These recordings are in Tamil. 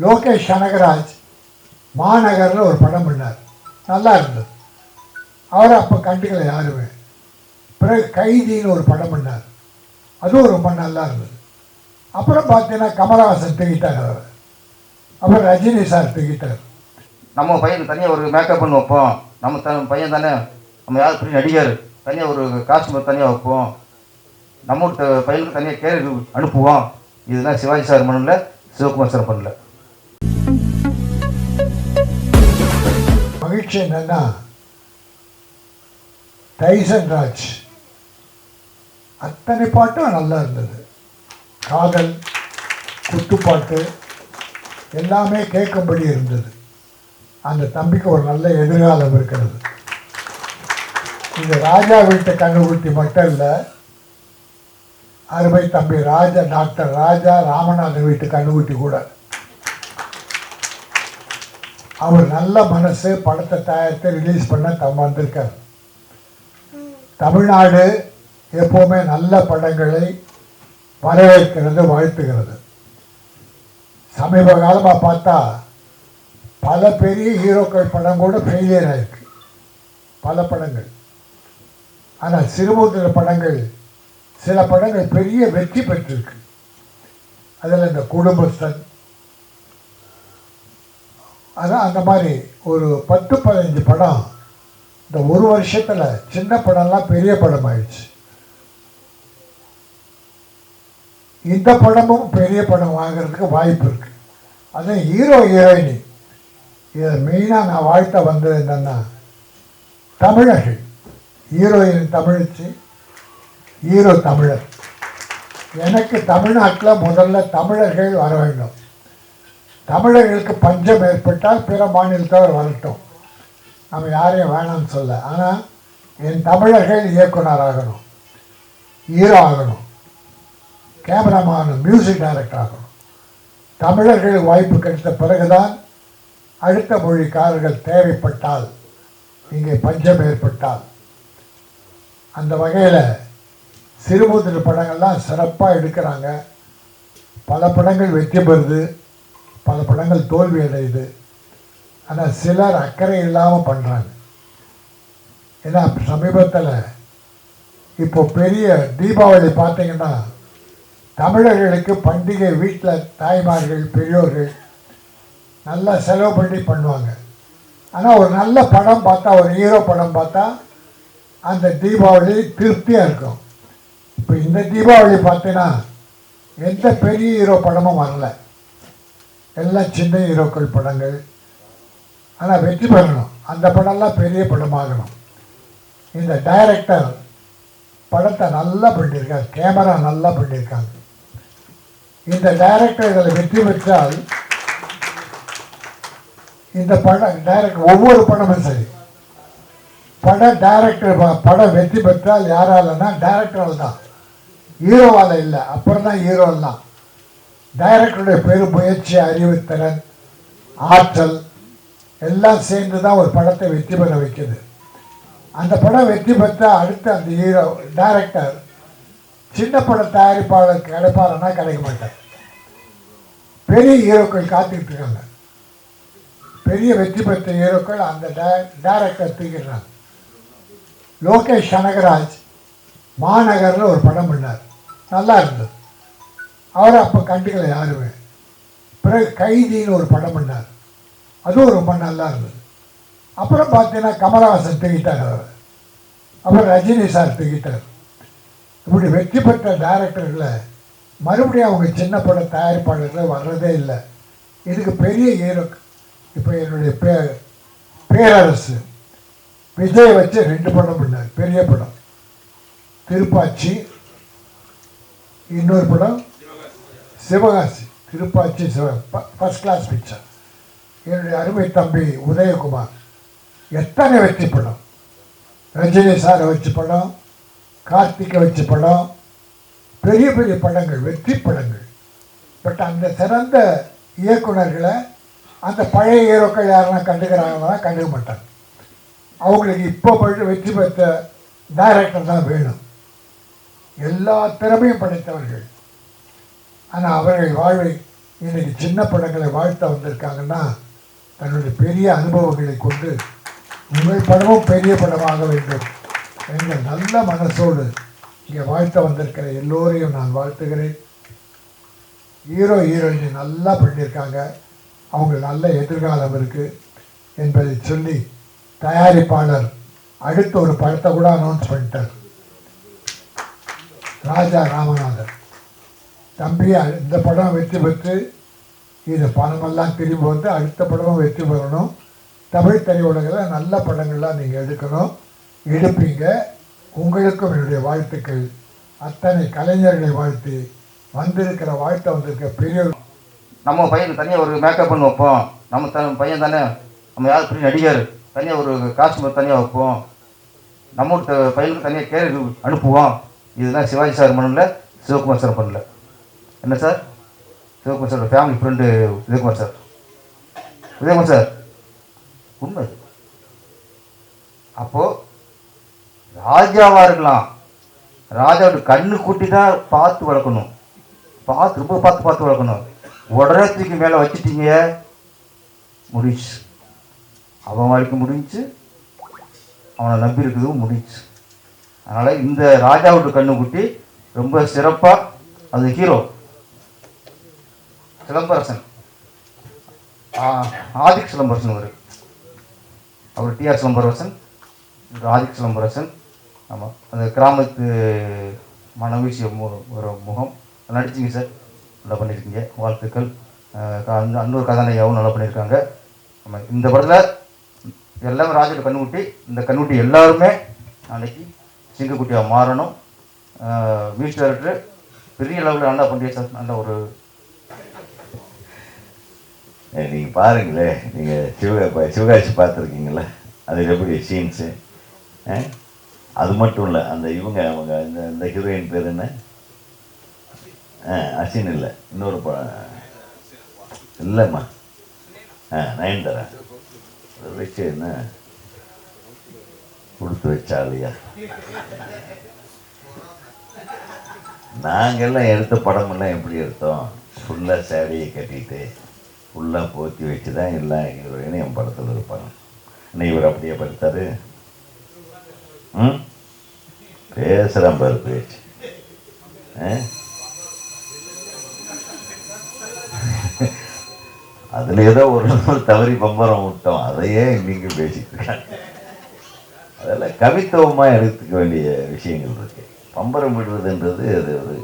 லோகேஷ் கனகராஜ் மாநகரில் ஒரு படம் பண்ணார். நல்லா இருந்தது. அவரை அப்போ கண்டுக்கல யாருமே. பிறகு கைதின்னு ஒரு படம் பண்ணார். அதுவும் ரொம்ப நல்லா இருந்தது. அப்புறம் பார்த்தீங்கன்னா கமலஹாசன் தூக்கிட்டார் அவர். அப்புறம் ரஜினி சார் தூக்கிட்டார். நம்ம பையனுக்கு தனியாக ஒரு மேக்கப் பண்ணி வைப்போம். நம்ம த பையன் தானே. நம்ம யார் பெரிய நடிகர். தனியாக ஒரு காஸ்டியூம் தனியாக வைப்போம். நம்ம பையனுக்கு தனியாக கேர் அனுப்புவோம். இதெல்லாம் சிவாஜி சார் பண்ணல சிவகுமார் சார் பண்ணல. மகிழ்ச்சி என்னன்னா டைசன் ராஜ் அத்தனை பாட்டும் நல்லா இருந்தது. காதல் குத்துப்பாட்டு எல்லாமே கேட்கும்படி இருந்தது. அந்த தம்பிக்கு ஒரு நல்ல எதிர்காலம் இருக்கிறது. இந்த ராஜா வீட்டு கண்டுபிடி மட்டும் இல்லை அருமை தம்பி ராஜா டாக்டர் ராஜா ராமநாதன் வீட்டு கண்டுபிடி கூட. அவர் நல்ல மனசு படத்தை தயாரித்து ரிலீஸ் பண்ண தம் வந்திருக்கார். தமிழ்நாடு எப்போவுமே நல்ல படங்களை வரவேற்கிறது வாழ்த்துகிறது. சமீப காலமாக பார்த்தா பல பெரிய ஹீரோக்கள் படம் கூட ஃபெயிலியர் ஆயிருக்கு. பல படங்கள். ஆனால் சிறுமுத்திர படங்கள் சில படங்கள் பெரிய வெற்றி பெற்றிருக்கு. அதில் இந்த குடும்பஸ்தன் அதான் அந்த மாதிரி ஒரு பத்து பதினஞ்சு படம் இந்த ஒரு வருஷத்தில் சின்ன படம்லாம் பெரிய படம் ஆயிடுச்சு இந்த படமும் பெரிய படம் வாங்குறதுக்கு வாய்ப்பு இருக்கு. அது ஹீரோ ஹீரோயினி. இதை மெயினாக நான் வாழ்த்த வந்தது என்னென்னா தமிழர்கள். ஹீரோயின் தமிழ்ச்சி ஹீரோ தமிழர். எனக்கு தமிழ்நாட்டில் முதல்ல தமிழர்கள் வர வேண்டும். தமிழர்களுக்கு பஞ்சம் ஏற்பட்டால் பிற மாநிலத்தவர் வரட்டும். நம்ம யாரையும் வேணாம்னு சொல்ல. ஆனால் என் தமிழர்கள் இயக்குனர் ஆகணும். ஹீரோ ஆகணும். கேமராமேன் மியூசிக் டைரக்டர் ஆகணும். தமிழர்கள் வாய்ப்பு கிடைத்த பிறகுதான் அடுத்த மொழிக்காரர்கள் தேவைப்பட்டால் இங்கே பஞ்சம் ஏற்பட்டால். அந்த வகையில் சிறுமுதிர படங்கள்லாம் சிறப்பாக எடுக்கிறாங்க. பல படங்கள் வெற்றி பெறுது. பல படங்கள் தோல்வி அடையுது. ஆனால் சிலர் அக்கறை இல்லாமல் பண்ணுறாங்க ஏன்னா சமீபத்தில் இப்போ பெரிய தீபாவளி பார்த்தீங்கன்னா தமிழர்களுக்கு பண்டிகை வீட்டில் தாய்மார்கள் பெரியோர்கள் நல்லா செலவு பண்ணி பண்ணுவாங்க. ஆனால் ஒரு நல்ல படம் பார்த்தா ஒரு ஹீரோ படம் பார்த்தா அந்த தீபாவளி திருப்தியாக இருக்கும். இப்போ இந்த தீபாவளி பார்த்தீங்கன்னா எந்த பெரிய ஹீரோ படமும் வரலை. எல்லாம் சின்ன ஹீரோக்கள் படங்கள். ஆனால் வெற்றி பெறணும். அந்த படம்லாம் பெரிய படமாகணும். இந்த டைரக்டர் படத்தை நல்லா பண்ணியிருக்காரு. கேமரா நல்லா பண்ணியிருக்காங்க இந்த டைரக்டர் இதில் வெற்றி பெற்றால் இந்த படம் டைரக்டர் ஒவ்வொரு படமும் சரி. பட டைரக்டர் படம் வெற்றி பெற்றால் யாராலன்னா டைரக்டரால் தான். ஹீரோவால் இல்லை. அப்புறம் தான் ஹீரோல் தான் டைரக்டருடைய பெரும் முயற்சி அறிவுத்திறன் ஆற்றல் எல்லாம் சேர்ந்து தான் ஒரு படத்தை வெற்றி பெற வைக்குது. அந்த படம் வெற்றி பெற்றால் அடுத்து அந்த ஹீரோ டைரக்டர் சின்ன பட தயாரிப்பாளர் கிடைப்பாருன்னா கிடைக்க மாட்டார். பெரிய ஹீரோக்கள் காத்துக்கிட்டு இருக்காங்க. பெரிய வெற்றி பெற்ற ஹீரோக்கள் அந்த டைரக்டர் தூக்கிடுறாங்க. லோகேஷ் கனகராஜ் மாநகரில் ஒரு படம் பண்ணார். நல்லா இருந்தது. அவரை அப்போ கண்டுக்கல யாருமே. பிறகு கைதின்னு ஒரு படம் பண்ணார். அதுவும் ரொம்ப நல்லா இருந்தது. அப்புறம் பார்த்தீங்கன்னா கமலஹாசன் தூக்கிட்டார் அவர். அப்புறம் ரஜினி சார் தூக்கிட்டார் இப்படி வெற்றி பெற்ற டைரக்டர்களை மறுபடியும் அவங்க சின்ன பட தயாரிப்பாளர்கள் வர்றதே இல்லை. இதுக்கு பெரிய ஹீரோ இப்போ என்னுடைய பே பேரரசு விஜய் வச்சு ரெண்டு படம் பண்ணார். பெரிய படம். திருப்பாச்சி இன்னொரு படம் சிவகாசி திருப்பாச்சி சிவ ஃபஸ்ட் கிளாஸ் பிக்சர் என்னுடைய அருமை தம்பி உதயகுமார் எத்தனை வெற்றி படம் ரஜினி சாரை வச்சு படம் கார்த்திகை வச்சு படம் பெரிய பெரிய படங்கள் வெற்றி படங்கள் பட் அந்த சிறந்த இயக்குனர்களை அந்த பழைய ஹீரோக்கள் யாருன்னா கண்டுக்கிறாங்கன்னா கண்டுக்க மாட்டாங்க அவங்களுக்கு இப்போ போயிட்டு வெற்றி பெற்ற டைரக்டர் தான் வேணும் எல்லா திறமையும் படைத்தவர்கள் ஆனால் அவர்கள் வாழ்வை இன்றைக்கு சின்ன படங்களை வாழ்த்த வந்திருக்காங்கன்னா தன்னுடைய பெரிய அனுபவங்களை கொண்டு உங்கள் படமும் பெரிய படமாக வேண்டும் என்ற நல்ல மனசோடு இங்கே வாழ்த்த வந்திருக்கிற எல்லோரையும் நான் வாழ்த்துகிறேன். ஹீரோ ஹீரோயின் நல்லா பண்ணியிருக்காங்க. அவங்க நல்ல எதிர்காலம் இருக்குது என்பதை சொல்லி தயாரிப்பாளர் அடுத்த ஒரு படத்தை கூட அனௌன்ஸ் பண்ணிட்டார். ராஜா ராமநாதன். தம்பி இந்த படம் வெற்றி பெற்று இது பணமெல்லாம் திரும்பி வந்து அடுத்த படமும் வெற்றி பெறணும். தமிழ் திரையுலகில் நல்ல படங்கள்லாம் நீங்கள் எடுக்கணும். எடுப்பீங்க. உங்களுக்கும் என்னுடைய வாழ்த்துக்கள். அத்தனை கலைஞர்களை வாழ்த்து. வந்திருக்கிற வாழ்த்த வந்திருக்க பெரிய நம்ம பையன் தனியாக ஒரு மேக்கப் பண்ணி வைப்போம். நம்ம த பையன் தானே நம்ம யார் பெரிய நடிகர். தனியாக ஒரு காஸ்டியூம் தனியாக வைப்போம். நம்ம பையனுக்கு தனியாக கேர் அனுப்புவோம். இதுதான் சிவாஜி சார் பண்ணல சிவகுமார் சார் பண்ணல என்ன sir? Sivakumar sir family friend Udayakumar sir. Udayakumar sir உண்மை அப்போது ராஜாவாக இருக்கலாம். ராஜாவோட கண்ணு கூட்டி தான் பார்த்து வளர்க்கணும். பார்த்து ரொம்ப பார்த்து பார்த்து வளர்க்கணும். உடனே தூக்கி மேலே வச்சுட்டீங்க. முடிச்சு அவன் வாழ்க்கை முடிஞ்சு அவனை நம்பி இருக்கிறதும் முடிஞ்சு அதனால் இந்த ராஜாவோட கண்ணு குட்டி ரொம்ப சிறப்பாக அது ஹீரோ சிலம்பரசன். ஆதிக் சிலம்பரசன் அவர். அவர் டிஆர் சிலம்பரசன் ஆதிக் சிலம்பரசன் ஆமாம் அந்த கிராமத்து மனவீசிய மு ஒரு முகம். நடிச்சிங்க சார். நல்லா பண்ணியிருக்கீங்க. வாழ்த்துக்கள். க- அந்த அன்னூர் கதாநாயகியாவும் நல்லா பண்ணியிருக்காங்க. ஆமாம் இந்த படத்தில் எல்லாமே ராஜோட கண்ணுக்குட்டி இந்த கண்ணுக்குட்டி எல்லாருமே நாளைக்கு சிங்கக்குட்டியாக மாறணும். மியூசிக் டைரக்டர் பெரிய லெவலில் நல்லா பண்ணிய சார் நல்ல ஒரு நீங்கள் பாருங்களேன் நீங்கள் சிவ சிவகாசி பார்த்துருக்கீங்களா அது எப்படி சீன்ஸு அது மட்டும் இல்லை அந்த இவங்க அவங்க இந்த இந்த ஹீரோயின் பேர் என்ன? ஆ அசின் இல்லை இன்னொரு படம் இல்லைம்மா. ஆ நயன்தாரா? வச்சு என்ன? கொடுத்து வச்சாலியா நாங்கள்லாம் எடுத்த படமெல்லாம் எப்படி எடுத்தோம்? ஃபுல்லாக சேரீயை கட்டிட்டு ஃபுல்லாக போத்தி வச்சு தான் எல்லாம் இவரையும் என் படத்தில் இருப்பாங்க. இன்னும் இவர் அப்படியே படுத்தார்? ம்? பேசுகிறான் பாரு பேச்சு. அதில் ஏதோ ஒரு நாள் தவறி பம்பரம் விட்டோம். அதையே இன்னைக்கு பேசிட்டு இருக்காங்க. அதெல்லாம் கவித்துவமாக எடுத்துக்க வேண்டிய விஷயங்கள் இருக்கு. பம்பரம் விடுறதுன்றது அது ஒரு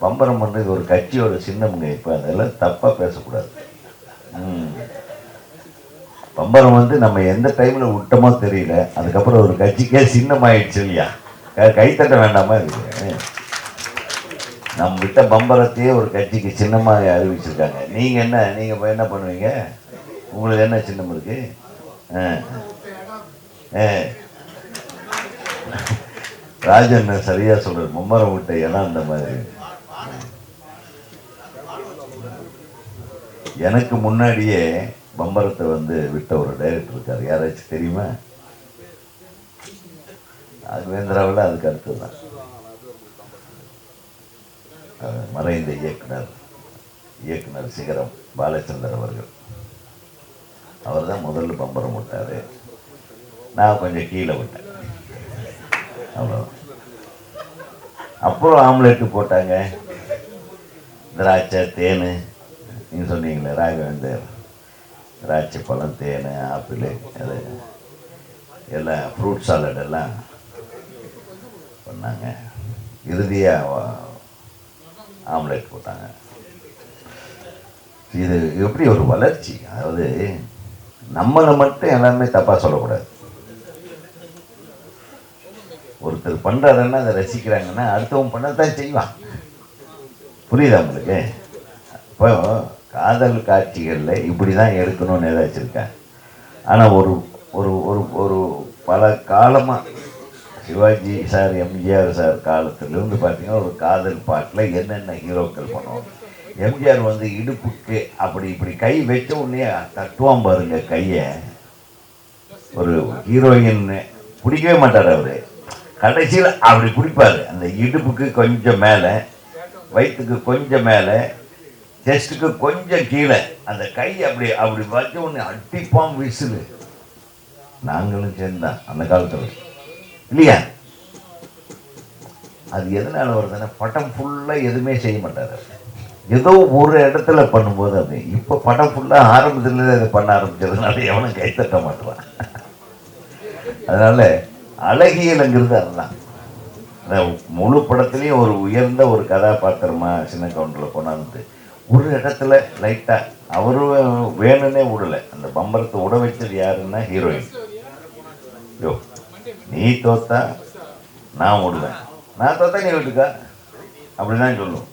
பம்பரம் பண்ணுறது ஒரு கட்சியோட சின்னம்ங்க இப்போ அதெல்லாம் தப்பாக பேசக்கூடாது. பம்பரம் வந்து நம்ம எந்த டைமில் விட்டோமோ தெரியல. அதுக்கப்புறம் ஒரு கட்சிக்கே சின்னமாயிடுச்சு இல்லையா? கைத்தட்ட வேண்டாமா இருக்கு நம்ம விட்ட பம்பரத்தையே ஒரு கட்சிக்கு சின்னமாக அறிவிச்சிருக்காங்க. நீங்கள் என்ன நீங்கள் என்ன பண்ணுவீங்க? உங்களுக்கு என்ன சின்னம் இருக்கு? ஆ. ஆ. ராஜன் சரியா சொல்றாரு. மும்மரம் விட்ட இடம் அந்த மாதிரி. எனக்கு முன்னாடியே பம்பரத்தை வந்து விட்ட ஒரு டைரக்டர் இருக்கார். யாராச்சும் தெரியுமா? ராகவேந்திராவில் அதுக்கு அடுத்து தான் மறைந்த இயக்குனர் இயக்குனர் சிகரம் பாலச்சந்தர் அவர்கள். அவர் தான் முதல்ல பம்பரம் விட்டார் நான் கொஞ்சம் கீழே விட்டேன் அவ்வளோ அப்புறம் ஆம்லெட்டு போட்டாங்க. திராட்சை தேன் நீங்கள் சொன்னீங்களே ராகவேந்தர் திராட்சை பழம் தேன் ஆப்பிள் அது எல்லாம் ஃப்ரூட் சாலட் எல்லாம் பண்ணாங்க. இறுதியாக ஆம்லேட் போட்டாங்க. இது எப்படி ஒரு வளர்ச்சி? அதாவது நம்மளை மட்டும் எல்லாமே தப்பாக சொல்லக்கூடாது. ஒருத்தர் பண்ணுறாருன்னா அதை ரசிக்கிறாங்கன்னா அடுத்தவன் பண்ணதான் செய்வான். புரியுதா உங்களுக்கு? இப்போ காதல் காட்சிகளில் இப்படி தான் எடுக்கணும்னு ஏதாச்சும் இருக்கேன் ஆனால் ஒரு ஒரு ஒரு ஒரு பல காலமாக சிவாஜி சார் எம்ஜிஆர் சார் காலத்திலிருந்து பார்த்தீங்கன்னா ஒரு காதல் பாட்டில் என்னென்ன ஹீரோக்கள் பண்ணுவோம் எம்ஜிஆர் வந்து இடுப்புக்கு அப்படி இப்படி கை வச்ச உடனே தட்டுவான் பாருங்க கையை. ஒரு ஹீரோயின் பிடிக்கவே மாட்டார் அவர். கடைசியில் அப்படி பிடிப்பார். அந்த இடுப்புக்கு கொஞ்சம் மேலே வயிற்றுக்கு கொஞ்சம் மேலே செஸ்ட்டுக்கு கொஞ்சம் கீழே. அந்த கை அப்படி அப்படி வச்சு ஒன்று அடிப்பான் விசிலு. நாங்களும் சேர்ந்தான் அந்த காலத்தில். இல்லையா? அது எதனால வருதுன்னா படம் ஃபுல்லாக எதுவுமே செய்ய மாட்டார். ஏதோ ஒரு இடத்துல பண்ணும்போது அது. இப்போ படம் ஃபுல்லாக ஆரம்பத்துலேருந்து அதை பண்ண ஆரம்பிச்சதுனால எவனும் கைத்தட்ட மாட்டுறான். அதனால் அழகியலுங்கிறது அதுதான். முழு படத்துலேயும் ஒரு உயர்ந்த ஒரு கதாபாத்திரமா சின்ன கவுண்டரில் கொண்டாந்து ஒரு இடத்துல லைட்டாக அவரும் வேணும்னே விடலை. அந்த பம்பரத்தை விட வச்சது யாருன்னா ஹீரோயின் யோ நீ தோத்தா நான் விடுவேன். நான் தோத்தா நீ விட்டுக்கா. அப்படிதான் சொல்லுவோம்